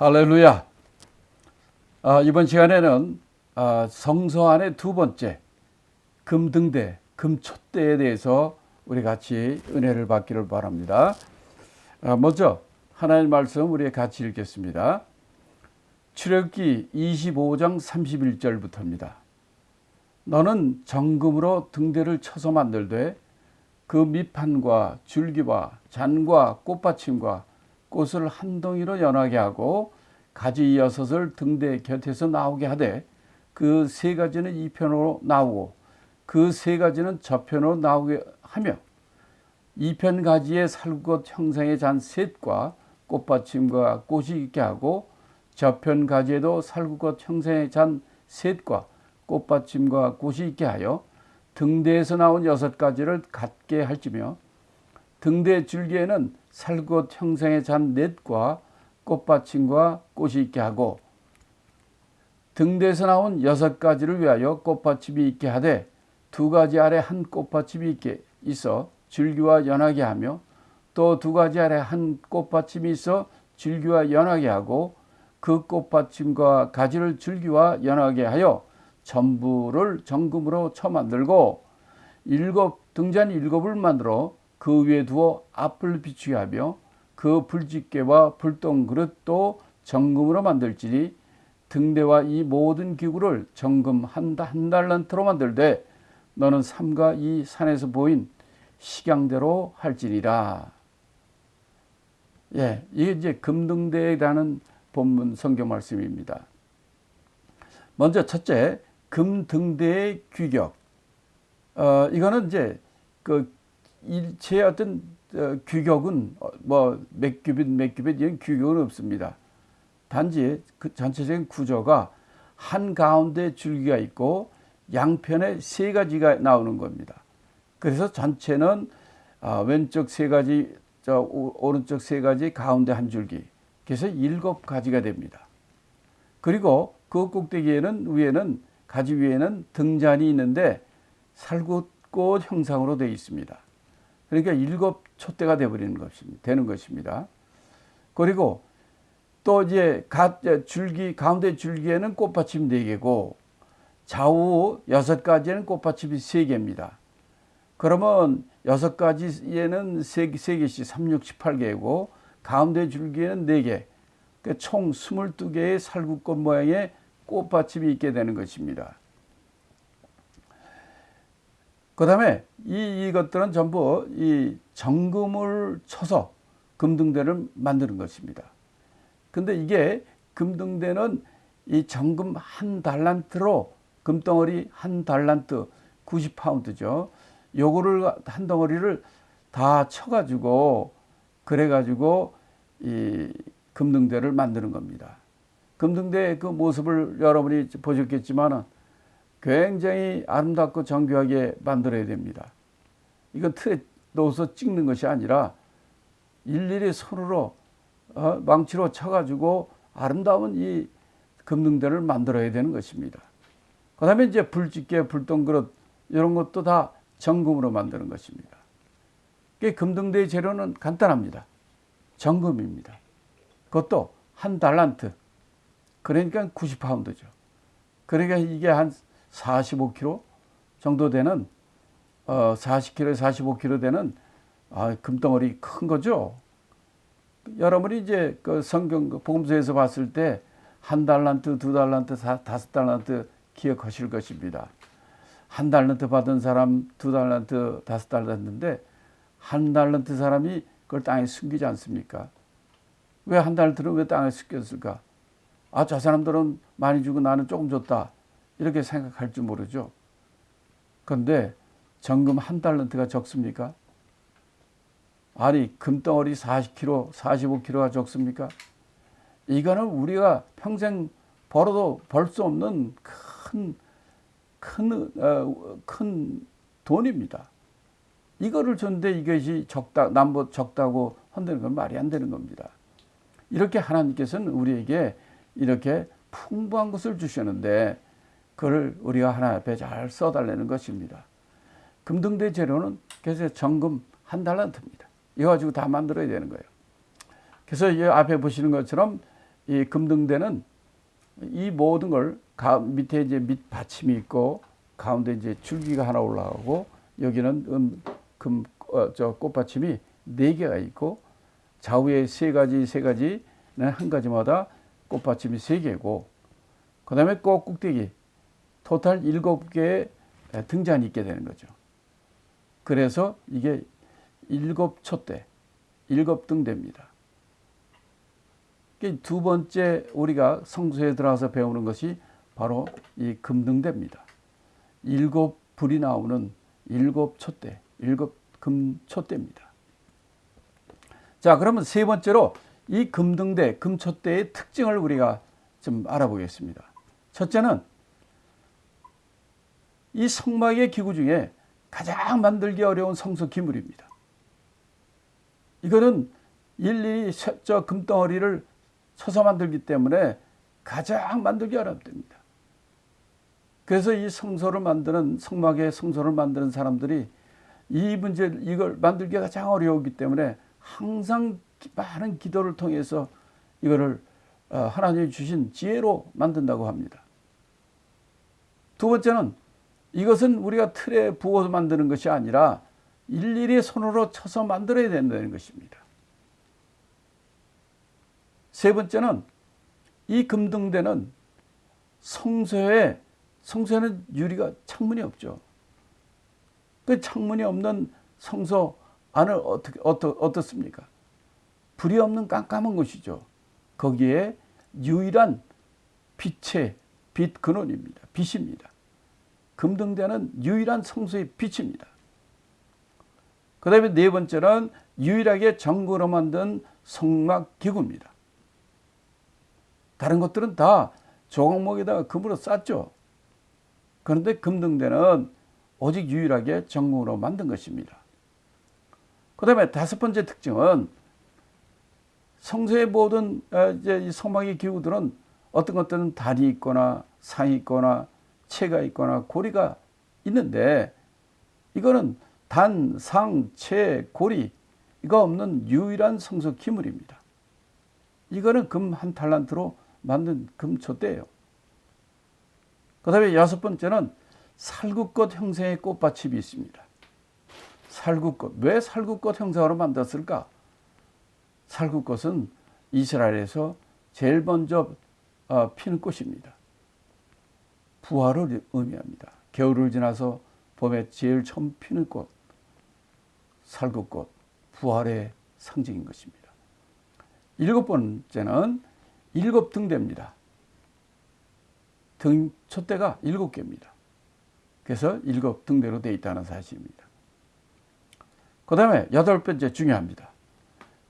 할렐루야. 아, 이번 시간에는 아, 성서 안의 두 번째 금등대, 금촛대에 대해서 우리 같이 은혜를 받기를 바랍니다. 아, 먼저 하나님 말씀 우리 같이 읽겠습니다. 출애굽기 25장 31절부터입니다. 너는 정금으로 등대를 쳐서 만들되 그 밑판과 줄기와 잔과 꽃받침과 꽃을 한 덩이로 연하게 하고 가지 여섯을 등대 곁에서 나오게 하되 그 세 가지는 이 편으로 나오고 그 세 가지는 저편으로 나오게 하며 이편 가지에 살구꽃 형상의 잔 셋과 꽃받침과 꽃이 있게 하고 저편 가지에도 살구꽃 형상의 잔 셋과 꽃받침과 꽃이 있게 하여 등대에서 나온 여섯 가지를 갖게 할지며 등대 줄기에는 살구꽃 형상의 잔 넷과 꽃받침과 꽃이 있게 하고 등대에서 나온 여섯 가지를 위하여 꽃받침이 있게 하되 두 가지 아래 한 꽃받침이 있게 있어 줄기와 연하게 하며 또 두 가지 아래 한 꽃받침이 있어 줄기와 연하게 하고 그 꽃받침과 가지를 줄기와 연하게 하여 전부를 정금으로 쳐 만들고 일곱 등잔 일곱을 만들어 그 위에 두어 앞을 비추게 하며 그 불집게와 불똥 그릇도 정금으로 만들지니 등대와 이 모든 기구를 정금 한, 한 달란트로 만들되 너는 삼가 이 산에서 보인 식양대로 할지니라. 예, 이게 이제 금등대라는 본문 성경 말씀입니다. 먼저 첫째, 금등대의 규격. 어, 이거는 이제 그 일체의 어떤 어, 규격은 뭐몇 규빗 몇 규빗 이런 규격은 없습니다. 단지 그 전체적인 구조가 한 가운데 줄기가 있고 양편에 세 가지가 나오는 겁니다. 그래서 전체는 어, 왼쪽 세 가지, 저 오른쪽 세 가지, 가운데 한 줄기. 그래서 일곱 가지가 됩니다. 그리고 그 꼭대기에는 위에는 가지 위에는 등잔이 있는데 살구꽃 형상으로 되어 있습니다. 그러니까 일곱 촛대가 되버리는 것입니다. 되는 것입니다. 그리고 또 이제 가, 줄기 가운데 줄기에는 꽃받침 네 개고 좌우 여섯 가지에는 꽃받침이 세 개입니다. 그러면 여섯 가지에는 세, 세 개씩 3, 6, 18개고 가운데 줄기에는 네 개. 그러니까 총 22개의 살구꽃 모양의 꽃받침이 있게 되는 것입니다. 그 다음에 이, 이것들은 전부 이 정금을 쳐서 금등대를 만드는 것입니다. 근데 이게 금등대는 이 정금 한 달란트로 금덩어리 한 달란트 90파운드죠. 요거를 한 덩어리를 다 쳐가지고 그래가지고 이 금등대를 만드는 겁니다. 금등대의 그 모습을 여러분이 보셨겠지만은 굉장히 아름답고 정교하게 만들어야 됩니다. 이건 틀에 넣어서 찍는 것이 아니라 일일이 손으로 어, 망치로 쳐가지고 아름다운 이 금등대를 만들어야 되는 것입니다. 그 다음에 이제 불집게, 불똥그릇 이런 것도 다 정금으로 만드는 것입니다. 금등대의 재료는 간단합니다. 정금입니다. 그것도 한 달란트. 그러니까 90파운드죠. 그러니까 이게 한 45kg 정도 되는 어 40kg, 45kg 되는 아, 금덩어리 큰 거죠. 여러분이 이제 그 성경 그 복음서에서 봤을 때 한 달란트, 두 달란트, 다섯 달란트 기억하실 것입니다. 한 달란트 받은 사람, 두 달란트, 다섯 달란트인데 한 달란트 사람이 그걸 땅에 숨기지 않습니까? 왜 한 달란트는 왜 땅에 숨겼을까? 아, 저 사람들은 많이 주고 나는 조금 줬다. 이렇게 생각할 줄 모르죠. 그런데 정금 한 달란트가 적습니까? 아니, 금덩어리 40kg, 45kg가 적습니까? 이거는 우리가 평생 벌어도 벌 수 없는 큰, 큰, 어, 큰 돈입니다. 이거를 줬는데 이것이 적다, 남보 적다고 한다는 건 말이 안 되는 겁니다. 이렇게 하나님께서는 우리에게 이렇게 풍부한 것을 주셨는데 그걸 우리가 하나 앞에 잘 써달라는 것입니다. 금등대 재료는 그래서 정금 한 달란트입니다. 이거 가지고 다 만들어야 되는 거예요. 그래서 이 앞에 보시는 것처럼 이 금등대는 이 모든 걸 가, 밑에 이제 밑 받침이 있고 가운데 이제 줄기가 하나 올라가고 여기는 음, 금, 어, 저 꽃받침이 네 개가 있고 좌우에 세 가지 세 가지는 한 가지마다 꽃받침이 세 개고 그다음에 꽃 꼭대기 토탈 일곱 개의 등잔이 있게 되는 거죠. 그래서 이게 일곱 촛대, 일곱 등대입니다. 이게 두 번째 우리가 성소에 들어가서 배우는 것이 바로 이 금등대입니다. 일곱 불이 나오는 일곱 촛대, 일곱 금촛대입니다. 자, 그러면 세 번째로 이 금등대, 금촛대의 특징을 우리가 좀 알아보겠습니다. 첫째는 이 성막의 기구 중에 가장 만들기 어려운 성소 기물입니다. 이거는 일일이 저 금덩어리를 쳐서 만들기 때문에 가장 만들기 어렵답니다. 그래서 이 성소를 만드는 성막의 성소를 만드는 사람들이 이 문제 이걸 만들기가 가장 어려우기 때문에 항상 많은 기도를 통해서 이거를 어, 하나님이 주신 지혜로 만든다고 합니다. 두 번째는 이것은 우리가 틀에 부어서 만드는 것이 아니라 일일이 손으로 쳐서 만들어야 된다는 것입니다. 세 번째는 이 금등대는 성소에 성소에는 유리가 창문이 없죠. 그 창문이 없는 성소 안을 어떻게 어떻 어떻습니까? 불이 없는 깜깜한 곳이죠. 거기에 유일한 빛의 빛 근원입니다. 빛입니다. 금등대는 유일한 성소의 빛입니다. 그 다음에 네 번째는 유일하게 정구로 만든 성막 기구입니다. 다른 것들은 다 조각목에다가 금으로 쌌죠. 그런데 금등대는 오직 유일하게 정금으로 만든 것입니다. 그 다음에 다섯 번째 특징은 성서의 모든 이 성막의 기구들은 어떤 것들은 달이 있거나 상이 있거나 채가 있거나 고리가 있는데 이거는 단, 상, 채, 고리 이거 없는 유일한 성소 기물입니다. 이거는 금 한 탈란트로 만든 금초대예요. 그 다음에 여섯 번째는 살구꽃 형상의 꽃받침이 있습니다. 살구꽃. 왜 살구꽃 형상으로 만들었을까? 살구꽃은 이스라엘에서 제일 먼저 어, 피는 꽃입니다. 부활을 의미합니다. 겨울을 지나서 봄에 제일 처음 피는 꽃, 살구꽃, 부활의 상징인 것입니다. 일곱 번째는 일곱 등대입니다. 등 촛대가 일곱 개입니다. 그래서 일곱 등대로 되어 있다는 사실입니다. 그 다음에 여덟 번째 중요합니다.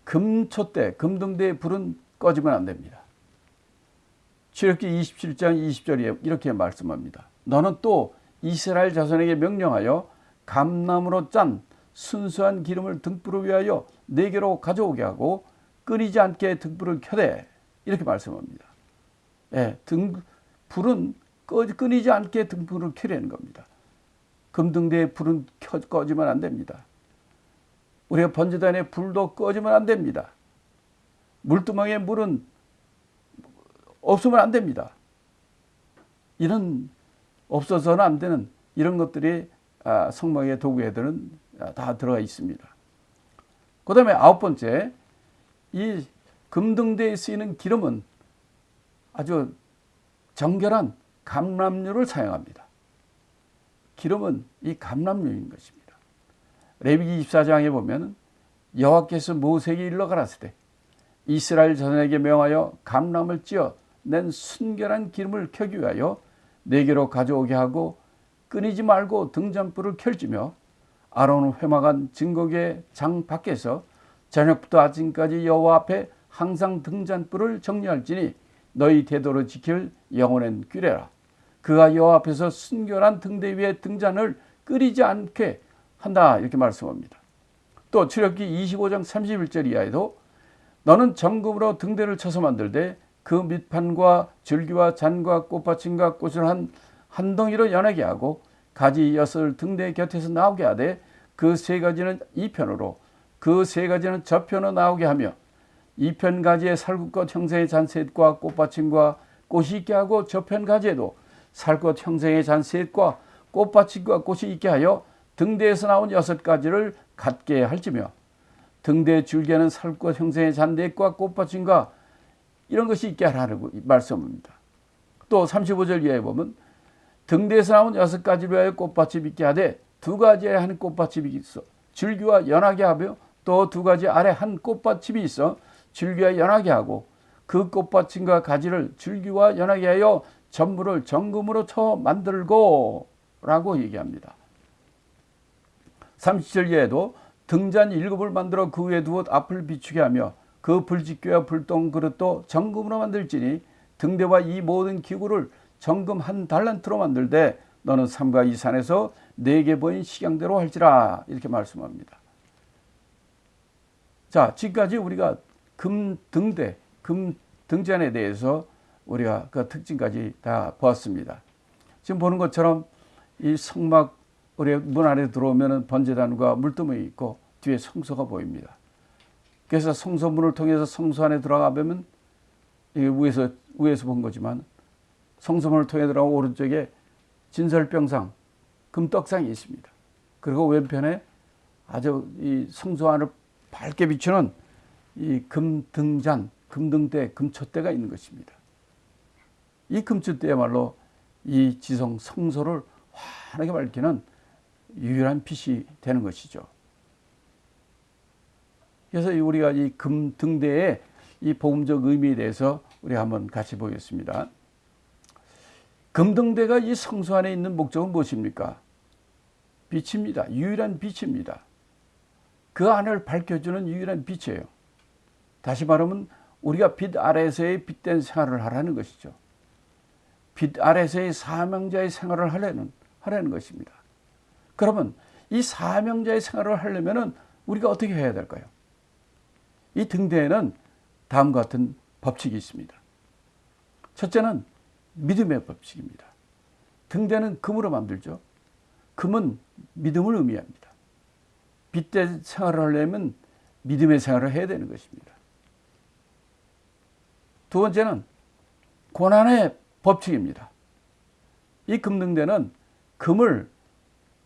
금촛대, 금등대의 불은 꺼지면 안 됩니다. 출애굽기 27장 20절에 이렇게 말씀합니다. 너는 또 이스라엘 자손에게 명령하여 감나무로 짠 순수한 기름을 등불을 위하여 네개로 가져오게 하고 끓이지 않게 등불을 켜대 이렇게 말씀합니다. 예, 등 불은 꺼, 끊이지 않게 등불을 켜려는 겁니다. 금등대의 불은 켜, 꺼지면 안 됩니다. 우리가 번제단의 불도 꺼지면 안 됩니다. 물두멍에 물은 없으면 안 됩니다. 이런 없어서는 안 되는 이런 것들이 아, 성막의 도구에들은 다 들어가 있습니다. 그 다음에 아홉 번째, 이 금등대에 쓰이는 기름은 아주 정결한 감람류를 사용합니다. 기름은 이 감람류인 것입니다. 레위기 24장에 보면 여호와께서 모세에게 일러 가라사대 이스라엘 전에게 명하여 감람을 찌어 낸 순결한 기름을 켜기 위하여 네개로 가져오게 하고 끊이지 말고 등잔불을 켤지며 아론은 회막한 증거계 장 밖에서 저녁부터 아침까지 여호와 앞에 항상 등잔불을 정리할지니 너희 대도로 지킬 영혼엔 꾀래라. 그가 여호와 앞에서 순결한 등대 위에 등잔을 끓이지 않게 한다 이렇게 말씀합니다. 또 출애굽기 25장 31절 이하에도 너는 정금으로 등대를 쳐서 만들되 그 밑판과 줄기와 잔과 꽃받침과 꽃을 한, 한 덩이로 연하게 하고 가지 여섯을 등대 곁에서 나오게 하되 그 세 가지는 이 편으로 그 세 가지는 저편으로 나오게 하며 이편 가지에 살구꽃 형성의 잔셋과 꽃받침과 꽃이 있게 하고 저편 가지에도 살꽃 형성의 잔셋과 꽃받침과 꽃이 있게 하여 등대에서 나온 여섯 가지를 갖게 할지며 등대 줄기에는 살꽃 형성의 잔넷과 꽃받침과 이런 것이 있게 하라고 말씀입니다. 또 35절 이하에 보면 등대에서 나온 여섯 가지를 위하여 꽃받침 있게 하되 두 가지에 한 꽃받침이 있어 줄기와 연하게 하며 또 두 가지 아래 한 꽃받침이 있어 줄기와 연하게 하고 그 꽃받침과 가지를 줄기와 연하게 하여 전부를 정금으로 쳐 만들고 라고 얘기합니다. 30절 이에도 등잔 일곱을 만들어 그 위에 두어 앞을 비추게 하며 그 불짓교와 불똥 그릇도 정금으로 만들지니 등대와 이 모든 기구를 정금 한 달란트로 만들되 너는 삼가 이 산에서 내게 보인 식양대로 할지라 이렇게 말씀합니다. 자, 지금까지 우리가 금 등대, 금 등잔에 대해서 우리가 그 특징까지 다 보았습니다. 지금 보는 것처럼 이 성막 우리 문 안에 들어오면은 번제단과 물두멍이 있고 뒤에 성소가 보입니다. 그래서 성소문을 통해서 성소 안에 들어가면 위에서 위에서 본 거지만 성소문을 통해 들어가 오른쪽에 진설병상 금떡상이 있습니다. 그리고 왼편에 아주 이 성소 안을 밝게 비추는 이 금등잔, 금등대, 금촛대가 있는 것입니다. 이 금촛대야말로 이 지성 성소를 환하게 밝히는 유일한 빛이 되는 것이죠. 그래서 우리가 이 금 등대의 이 복음적 의미에 대해서 우리 한번 같이 보겠습니다. 금등대가 이 성소 안에 있는 목적은 무엇입니까? 빛입니다. 유일한 빛입니다. 그 안을 밝혀주는 유일한 빛이에요. 다시 말하면 우리가 빛 아래에서의 빛된 생활을 하라는 것이죠. 빛 아래에서의 사명자의 생활을 하려는, 하려는 것입니다. 그러면 이 사명자의 생활을 하려면 우리가 어떻게 해야 될까요? 이 등대에는 다음과 같은 법칙이 있습니다. 첫째는 믿음의 법칙입니다. 등대는 금으로 만들죠. 금은 믿음을 의미합니다. 빛된 생활을 하려면 믿음의 생활을 해야 되는 것입니다. 두 번째는 고난의 법칙입니다. 이 금등대는 금을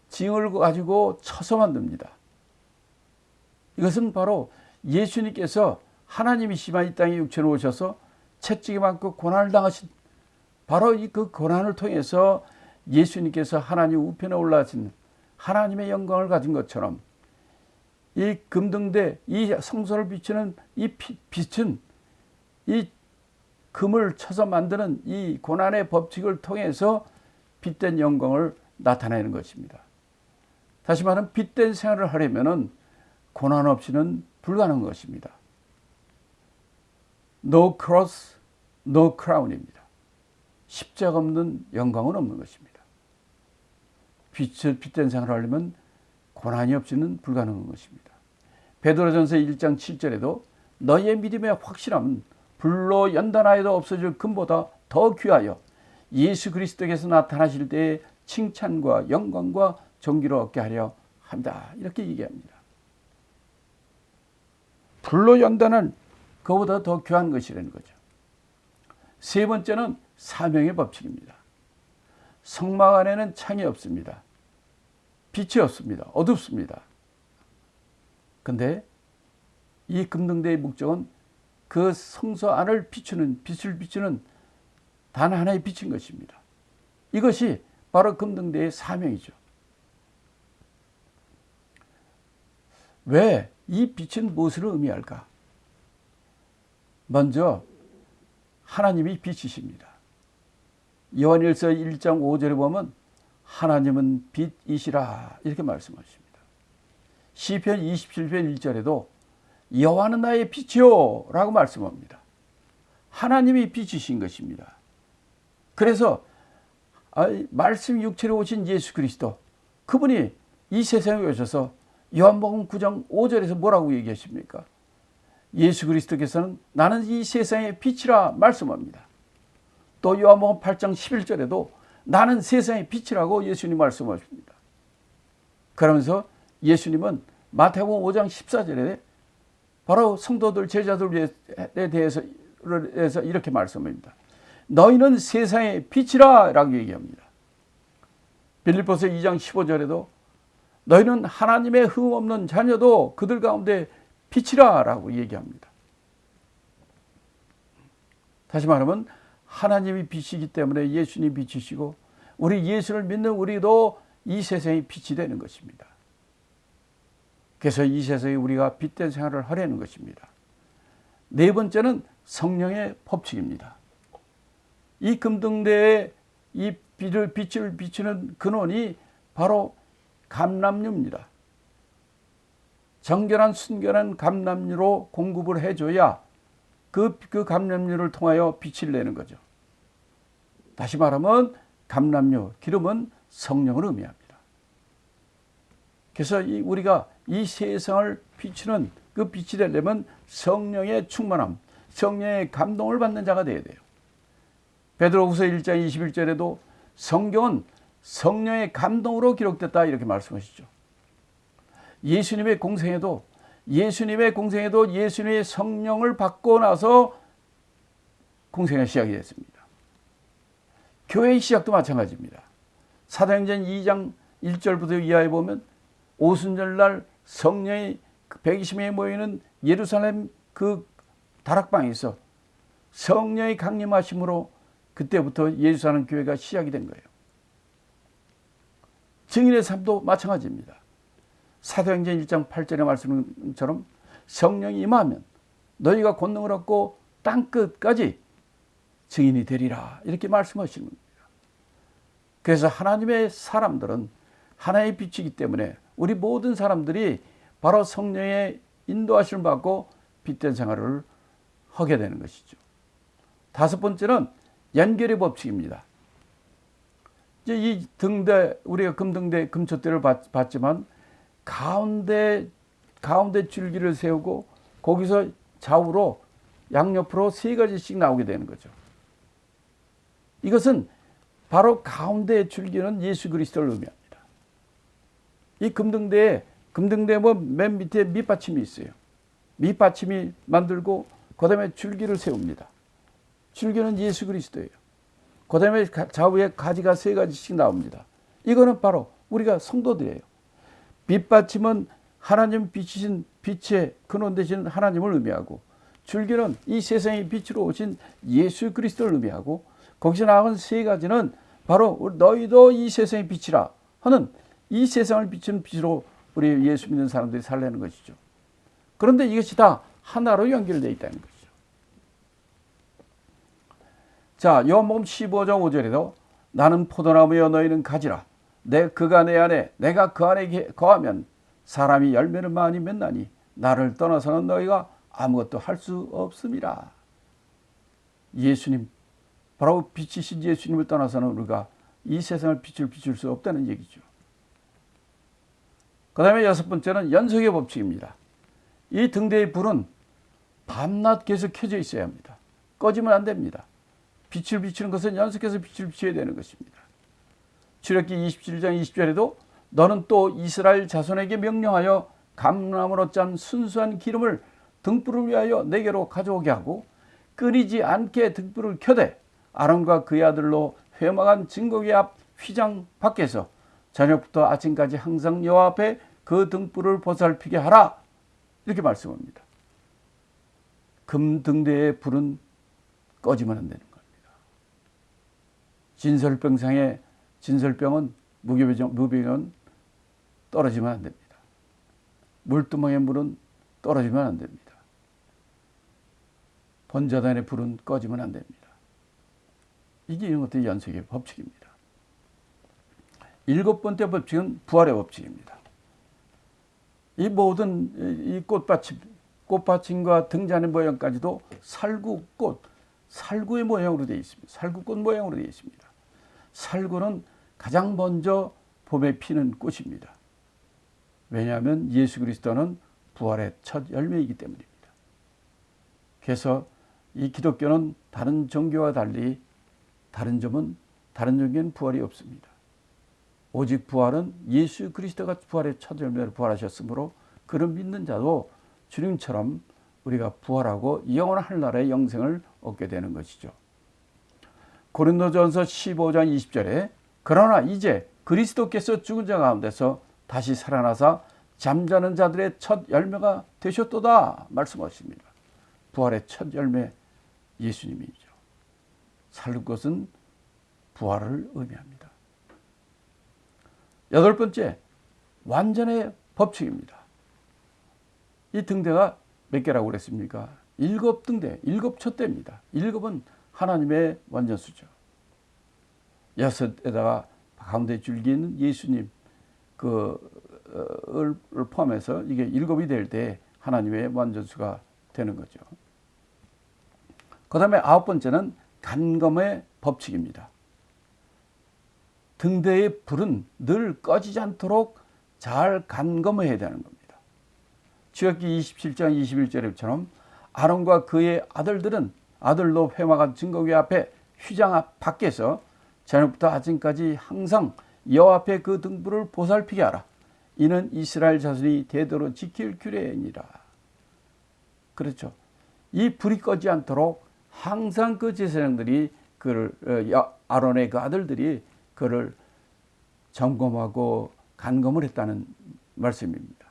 징을 가지고 쳐서 만듭니다. 이것은 바로 예수님께서 하나님이시만 이 땅에 육체로 오셔서 채찍이 많고 고난을 당하신 바로 이 그 고난을 통해서 예수님께서 하나님 우편에 올라가신 하나님의 영광을 가진 것처럼 이 금등대 이 성소를 비추는 이 빛은 이 금을 쳐서 만드는 이 고난의 법칙을 통해서 빛된 영광을 나타내는 것입니다. 다시 말하면 빛된 생활을 하려면은 고난 없이는 불가능한 것입니다. No cross, no crown입니다. 십자가 없는 영광은 없는 것입니다. 빛을 빛된 생활을 하려면 고난이 없이는 불가능한 것입니다. 베드로전서 1장 7절에도 너의 믿음의 확실함은 불로 연단하여도 없어질 금보다 더 귀하여 예수 그리스도께서 나타나실 때의 칭찬과 영광과 존귀를 얻게 하려 합니다. 이렇게 얘기합니다. 불로 연단은 그보다 더 귀한 것이라는 거죠. 세 번째는 사명의 법칙입니다. 성막 안에는 창이 없습니다. 빛이 없습니다. 어둡습니다. 근데 이 금등대의 목적은 그 성소 안을 비추는 빛을 비추는 단 하나의 빛인 것입니다. 이것이 바로 금등대의 사명이죠. 왜 이 빛은 무엇을 의미할까? 먼저 하나님이 빛이십니다. 요한일서 1장 5절에 보면 하나님은 빛이시라 이렇게 말씀하십니다. 시편 27편 1절에도 여호와는 나의 빛이요 라고 말씀합니다. 하나님이 빛이신 것입니다. 그래서 말씀 육체로 오신 예수 그리스도 그분이 이 세상에 오셔서 요한복음 9장 5절에서 뭐라고 얘기하십니까? 예수 그리스도께서는 나는 이 세상의 빛이라 말씀합니다. 또 요한복음 8장 11절에도 나는 세상의 빛이라고 예수님 말씀하십니다. 그러면서 예수님은 마태복음 5장 14절에 바로 성도들 제자들에 대해서 이렇게 말씀합니다. 너희는 세상의 빛이라라고 얘기합니다. 빌립보서 2장 15절에도 너희는 하나님의 흠 없는 자녀도 그들 가운데 빛이라라고 얘기합니다. 다시 말하면 하나님이 빛이기 때문에 예수님 빛이시고 우리 예수를 믿는 우리도 이 세상의 빛이 되는 것입니다. 그래서 이 세상에 우리가 빛된 생활을 하려는 것입니다. 네 번째는 성령의 법칙입니다. 이 금등대에 이 빛을, 빛을 비추는 근원이 바로 감람류입니다. 정결한 순결한 감람류로 공급을 해줘야 그, 그 감람류를 통하여 빛을 내는 거죠. 다시 말하면 감람류, 기름은 성령을 의미합니다. 그래서 이 우리가 이 세상을 비추는 그 빛이 되려면 성령의 충만함, 성령의 감동을 받는 자가 되어야 돼요. 베드로후서 1장 21절에도 성경은 성령의 감동으로 기록됐다 이렇게 말씀하시죠. 예수님의 공생에도 예수님의 공생에도 예수님의 성령을 받고 나서 공생의 시작이 됐습니다. 교회의 시작도 마찬가지입니다. 사도행전 2장 1절부터 이하에 보면 오순절날 성령이 120명이 모이는 예루살렘 그 다락방에서 성령의 강림하심으로 그때부터 예수사는 교회가 시작이 된 거예요. 증인의 삶도 마찬가지입니다. 사도행전 1장 8절의 말씀처럼 성령이 임하면 너희가 권능을 얻고 땅 끝까지 증인이 되리라 이렇게 말씀하시는 겁니다. 그래서 하나님의 사람들은 하나의 빛이기 때문에 우리 모든 사람들이 바로 성령의 인도하심을 받고 빛된 생활을 하게 되는 것이죠. 다섯 번째는 연결의 법칙입니다. 이제 이 등대 우리가 금등대 금초대를 봤, 지만 가운데 가운데 줄기를 세우고 거기서 좌우로 양옆으로 세 가지씩 나오게 되는 거죠. 이것은 바로 가운데 줄기는 예수 그리스도를 의미합니다. 이 금등대에 금등대 뭐맨 밑에 밑받침이 있어요. 밑받침이 만들고 그다음에 줄기를 세웁니다. 줄기는 예수 그리스도예요. 그 다음에 좌우에 가지가 세 가지씩 나옵니다. 이거는 바로 우리가 성도들이에요. 밑받침은 하나님 빛이신 빛의 근원 되신 하나님을 의미하고 줄기는 이 세상의 빛으로 오신 예수 그리스도를 의미하고 거기서 나온 세 가지는 바로 너희도 이 세상의 빛이라 하는 이 세상을 비추는 빛으로 우리 예수 믿는 사람들이 살려는 것이죠. 그런데 이것이 다 하나로 연결되어 있다는 것이죠. 자, 요한복음 15장 5절에도 나는 포도나무여 너희는 가지라. 내 그가 내 안에 내가 그 안에 거하면 사람이 열매를 많이 맺나니 나를 떠나서는 너희가 아무것도 할 수 없음이라. 예수님 바로 빛이신 예수님을 떠나서는 우리가 이 세상을 빛을 비출 수 없다는 얘기죠. 그 다음에 여섯 번째는 연속의 법칙입니다. 이 등대의 불은 밤낮 계속 켜져 있어야 합니다. 꺼지면 안 됩니다. 빛을 비추는 것은 연속해서 빛을 비춰야 되는 것입니다. 출애기 27장 20절에도 너는 또 이스라엘 자손에게 명령하여 감람으로 짠 순수한 기름을 등불을 위하여 내게로 가져오게 하고 끓이지 않게 등불을 켜되 아론과 그의 아들로 회막한 증거기 앞 휘장 밖에서 저녁부터 아침까지 항상 여호와 앞에 그 등불을 보살피게 하라. 이렇게 말씀합니다. 금 등대의 불은 꺼지면 안 되는. 진설병상의 진설병은 무병은 떨어지면 안 됩니다. 물두멍의 물은 떨어지면 안 됩니다. 번자단의 불은 꺼지면 안 됩니다. 이게 이런 것들이 연속의 법칙입니다. 일곱 번째 법칙은 부활의 법칙입니다. 이 모든 이 꽃받침, 꽃받침과 등잔의 모양까지도 살구꽃, 살구의 모양으로 되어 있습니다. 살구꽃 모양으로 되어 있습니다. 살구는 가장 먼저 봄에 피는 꽃입니다. 왜냐하면 예수 그리스도는 부활의 첫 열매이기 때문입니다. 그래서 이 기독교는 다른 종교와 달리 다른 점은 다른 종교는 부활이 없습니다. 오직 부활은 예수 그리스도가 부활의 첫 열매로 부활하셨으므로 그를 믿는 자도 주님처럼 우리가 부활하고 영원한 하늘나라의 영생을 얻게 되는 것이죠. 고린도전서 15장 20절에 그러나 이제 그리스도께서 죽은 자 가운데서 다시 살아나사 잠자는 자들의 첫 열매가 되셨도다 말씀하십니다. 부활의 첫 열매 예수님이죠. 살 것은 부활을 의미합니다. 여덟 번째, 완전의 법칙입니다. 이 등대가 몇 개라고 그랬습니까? 일곱 등대, 일곱 촛대입니다. 일곱은 하나님의 완전수죠. 여섯에다가 가운데 줄기는 예수님 그을 포함해서 이게 일곱이 될 때 하나님의 완전수가 되는 거죠. 그 다음에 아홉 번째는 간검의 법칙입니다. 등대의 불은 늘 꺼지지 않도록 잘 간검해야 되는 겁니다. 주역기 27장 21절처럼 아론과 그의 아들들은 아들로 회막한 증거궤 앞에 휘장 앞 밖에서 저녁부터 아침까지 항상 여호와 앞에 그 등불을 보살피게 하라. 이는 이스라엘 자손이 대대로 지킬 규례니라. 그렇죠. 이 불이 꺼지 않도록 항상 그 제사장들이 그를 어, 아론의 그 아들들이 그를 점검하고 간검을 했다는 말씀입니다.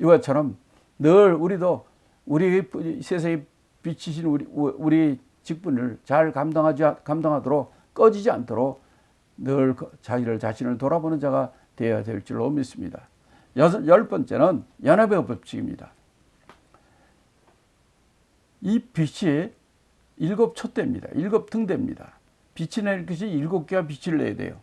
이것처럼 늘 우리도 우리 세상에 비치신 우리 우리 직분을 잘 감당하지 감당하도록 꺼지지 않도록 늘그 자기를 자신을 돌아보는 자가 되어야 될 줄로 믿습니다. 여섯, 열 번째는 연합의 법칙입니다. 이 빛이 일곱 촛대입니다. 일곱 등대입니다. 빛이 낼 것이 일곱 개가 빛을 내야 돼요.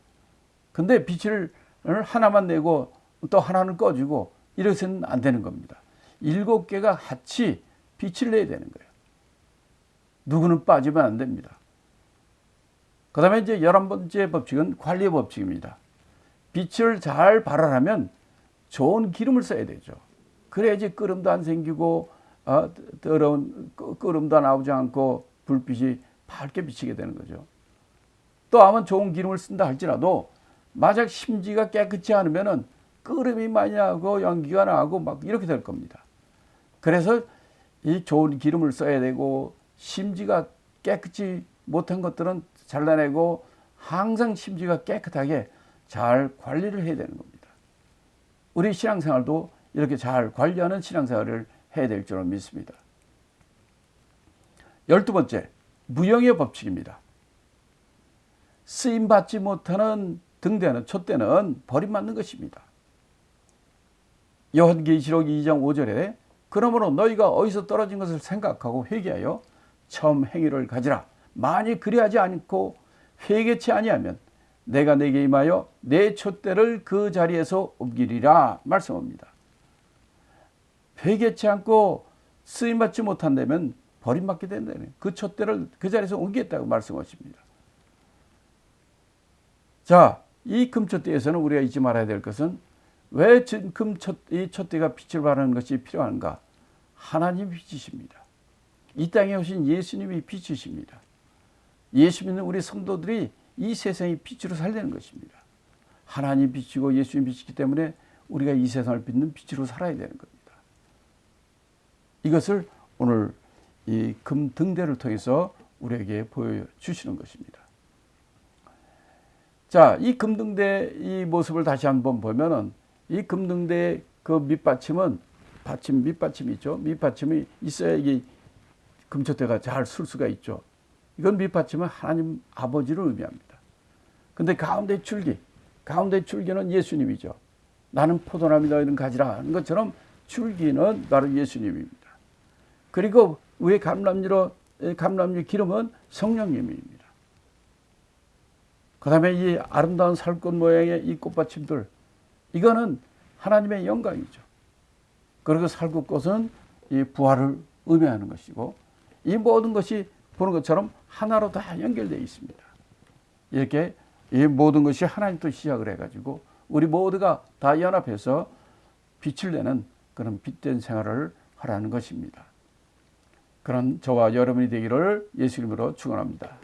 근데 빛을 하나만 내고 또 하나는 꺼지고 이래서는 안 되는 겁니다. 일곱 개가 같이 빛을 내야 되는 거예요. 누구는 빠지면 안 됩니다. 그 다음에 이제 열한 번째 법칙은 관리 법칙입니다. 빛을 잘 발하려면 좋은 기름을 써야 되죠. 그래야지 끓음도 안 생기고, 어, 더러운 끓음도 나오지 않고 불빛이 밝게 비치게 되는 거죠. 또 아마 좋은 기름을 쓴다 할지라도 만약 심지가 깨끗지 않으면은 끓음이 많이 나고 연기가 나고 막 이렇게 될 겁니다. 그래서 이 좋은 기름을 써야 되고 심지가 깨끗이 못한 것들은 잘라내고 항상 심지가 깨끗하게 잘 관리를 해야 되는 겁니다. 우리 신앙생활도 이렇게 잘 관리하는 신앙생활을 해야 될 줄로 믿습니다. 열두 번째, 무형의 법칙입니다. 쓰임받지 못하는 등대는 촛대는 버림받는 것입니다. 요한계시록 2장 5절에 그러므로 너희가 어디서 떨어진 것을 생각하고 회개하여 처음 행위를 가지라. 만일 그리하지 않고 회개치 아니하면 내가 내게 임하여 내 촛대를 그 자리에서 옮기리라 말씀합니다. 회개치 않고 쓰임 받지 못한다면 버림받게 된다는 그 촛대를 그 자리에서 옮기겠다고 말씀하십니다. 자, 이 금촛대에서는 우리가 잊지 말아야 될 것은 왜 금촛 이 촛대가 빛을 발하는 것이 필요한가? 하나님 빛이십니다. 이 땅에 오신 예수님이 빛이십니다. 예수 믿는 우리 성도들이 이 세상의 빛으로 살려는 것입니다. 하나님 빛이고 예수님 빛이기 때문에 우리가 이 세상을 빛는 빛으로 살아야 되는 겁니다. 이것을 오늘 이 금등대를 통해서 우리에게 보여주시는 것입니다. 자, 이 금등대 이 모습을 다시 한번 보면은 이 금등대 그 밑받침은 받침 밑받침이 있죠. 밑받침이 있어야 이게 금초대가 잘 쓸 수가 있죠. 이건 밑받침은 하나님 아버지를 의미합니다. 근데 가운데 줄기, 가운데 줄기는 예수님이죠. 나는 포도나무 너희는 가지라 하는 것처럼 줄기는 바로 예수님입니다. 그리고 위에 감람류로 감람류 기름은 성령님입니다. 그 다음에 이 아름다운 살꽃 모양의 이 꽃받침들, 이거는 하나님의 영광이죠. 그리고 살꽃꽃은 이 부활을 의미하는 것이고, 이 모든 것이 보는 것처럼 하나로 다 연결되어 있습니다. 이렇게 이 모든 것이 하나님도 시작을 해가지고, 우리 모두가 다 연합해서 빛을 내는 그런 빛된 생활을 하라는 것입니다. 그런 저와 여러분이 되기를 예수 이름으로 축원합니다.